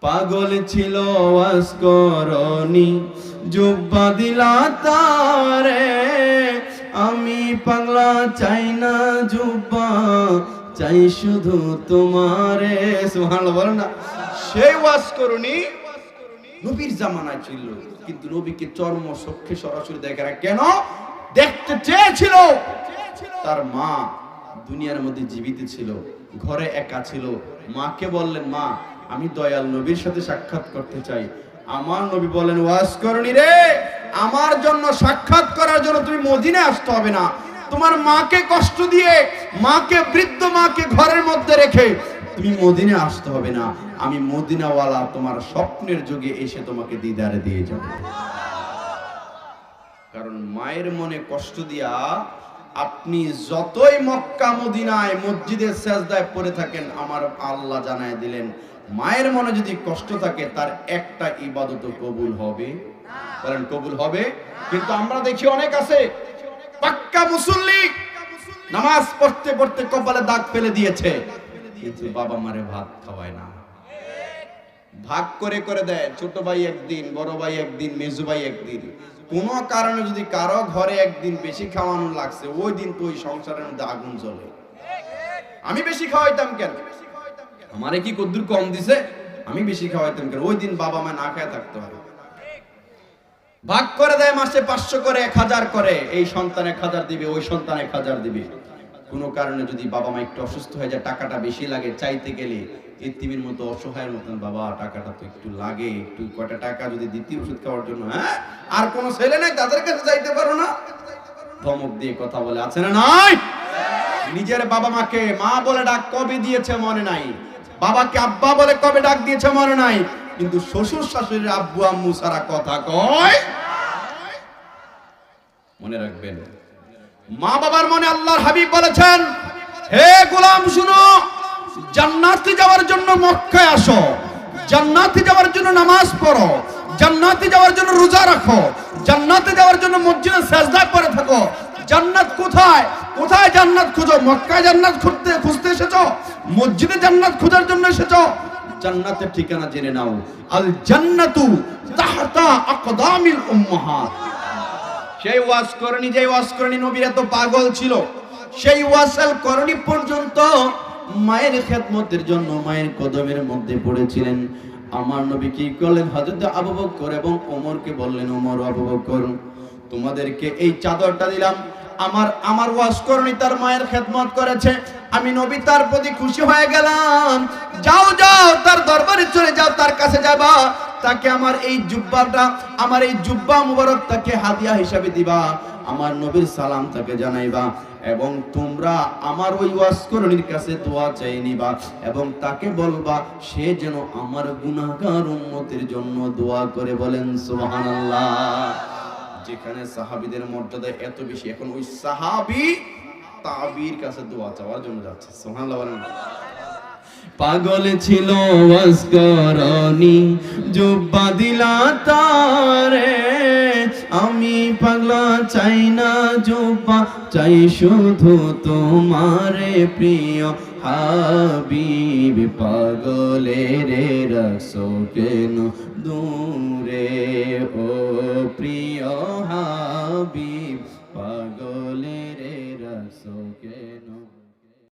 পাগল ছিল ওয়াসকরণী জুব্বা দিলা তারে। আমি পাগলা চাই না জুব্বা চাই শুধু তোমারে। সুবহানাল্লাহ বলো না। সেই ওয়াজ করুনি নবীর জামানায় ছিল কিন্তু নবীকে চর্ম চক্ষে সরাসরি দেখে না। কেন? দেখতে চেয়েছিল। তার মা দুনিয়ার মধ্যে জীবিত ছিল ঘরে একা ছিল। মাকে বললেন মা আমি দয়াল নবীর সাথে সাক্ষাৎ করতে চাই। আমার নবী বলেন ওয়াজ করনি রে, আমার জন্য সাক্ষাৎ করার জন্য তুমি মদিনে আসতে হবে না। তোমার মাকে কষ্ট দিয়ে, মাকে, বৃদ্ধ মাকে ঘরের মধ্যে রেখে তুমি মদিনে আসতে হবে না। আমি মদিনাওয়ালা, তোমার স্বপ্নের যুগে এসে তোমাকে দিদারে দিয়ে যাব। কারণ মায়ের মনে কষ্ট দিয়া আপনি যতই মক্কা, মদিনায় মসজিদের সেজদায় পড়ে থাকেন, আমার আল্লাহ জানায় দিলেন, মায়ের মনে যদি কষ্ট থাকে, তার একটা ইবাদত কবুল হবে। বলেন, কবুল হবে? কিন্তু আমরা দেখি অনেক আছে। পাক্কা মুসল্লি নামাজ পড়তে পড়তে কপালে দাগ ফেলে দিয়েছে। কিন্তু বাবা মারে ভাত খাওয়ায় না। ভাগ করে করে দেয়, ছোট ভাই একদিন, বড় ভাই একদিন, মেজু ভাই একদিন। কোনো কারণে যদি কারও ঘরে একদিন বেশি খাওয়ানো লাগছে, ওই দিন তো ওই সংসারের মধ্যে আগুন জ্বলে। আমি বেশি খাওয়াইতাম কেন? আমারে কি কদ্দুর কম দিছে? আমি বেশি খাওয়াইতাম কেন? ওই দিন বাবা মা না খেয়ে থাকতে হবে ভাগ করে দেয় মাসে পাঁচশো করে, এক হাজার করে, এই সন্তান এক হাজার দিবে, ওই সন্তান এক হাজার দিবে। কোনো কারণে যদি বাবা মা একটু অসুস্থ হয়ে যায়, টাকাটা বেশি লাগে, চাইতে গেলে এতিমের মতো, অসহায়ের মতন, বাবা, টাকাটা তো একটু লাগে, একটু কয়টা টাকা যদি দিতি ওষুধ খাওয়ার জন্য হ্যাঁ? আর কোনো ছেলে নাই, তাদের কাছে যাইতে পারো না। ধমক দিয়ে কথা বলে, আছে না নাই? নিজের বাবা মাকে, মা বলে ডাক কবে দিয়েছে মনে নাই? বাবাকে আব্বা বলে কবে ডাক দিয়েছে মনে নাই? কিন্তু শ্বশুর শাশুড়ির আব্বু আম্মু সারা কথা কয়? মনে রাখবেন মা বাবার মনে আল্লাহর হাবিব বলেছেন, হে গোলাম, শুনো। জান্নাতে যাওয়ার জন্য মক্কায় আসো। জান্নাতে যাওয়ার জন্য নামাজ পড়ো। জান্নাতে যাওয়ার জন্য রোজা রাখো। জান্নাতে যাওয়ার জন্য মসজিদে সেজদায় পড়ে থাকো। জান্নাত কোথায়? কোথায় জান্নাত খুঁজো? মক্কায় জান্নাত খুঁজতে খুঁজতে এসেছ? মসজিদে জান্নাত খোঁজার জন্য এসেছ? জান্নাতের ঠিকানা জেনে নাও। আল জান্নাতু তাহতা আকদামিল উম্মাহাত। সেই ওয়াজ করণী যে ওয়াজ করণী নবীর এত পাগল ছিল। সেই ওয়াসাল করণী পর্যন্ত মায়ের খেদমতের জন্য মায়ের কদমের মধ্যে পড়েছিলেন। আমার নবী কি করলেন? হযরত আবু বকর এবং ওমরকে বললেন, ওমর, আবু বকর, তোমাদেরকে এই চাদরটা দিলাম। আমার আমার ওয়াজ করণী তার মায়ের খেদমত করেছে। আমি নবী তার প্রতি খুশি হয়ে গেলাম। যাও যাও, তার দরবারে চলে যাও, তার কাছে যাবা। তাকে আমার এই জুব্বাটা, আমার এই জুব্বা মুবারক তাকে হাদিয়া হিসাবে দিবা, আমার নবীর সালাম তাকে জানাইবা, এবং তোমরা আমার ওই ওয়াসকরণীর কাছে দোয়া চাই নিবা, এবং তাকে বলবা, সে যেন আমার গুনাহগার উম্মতের জন্য দোয়া করে বলেন, সুবহানাল্লাহ। যেখানে সাহাবীদের মর্যাদা এত বেশি, এখন ওই সাহাবী তাবির কাছে দোয়া চাওয়ার জন্য যাচ্ছে, সুবহানাল্লাহ বলেন পাগল ছিল ওয়াসকরণী জুব্বা দিলা তারে। আমি পাগলা চাই না জুব্বা, চাই শুধু তোমারে প্রিয় হাবিব। পাগলে রে রসো কেন দূরে, ও প্রিয় হাবিব? পাগলে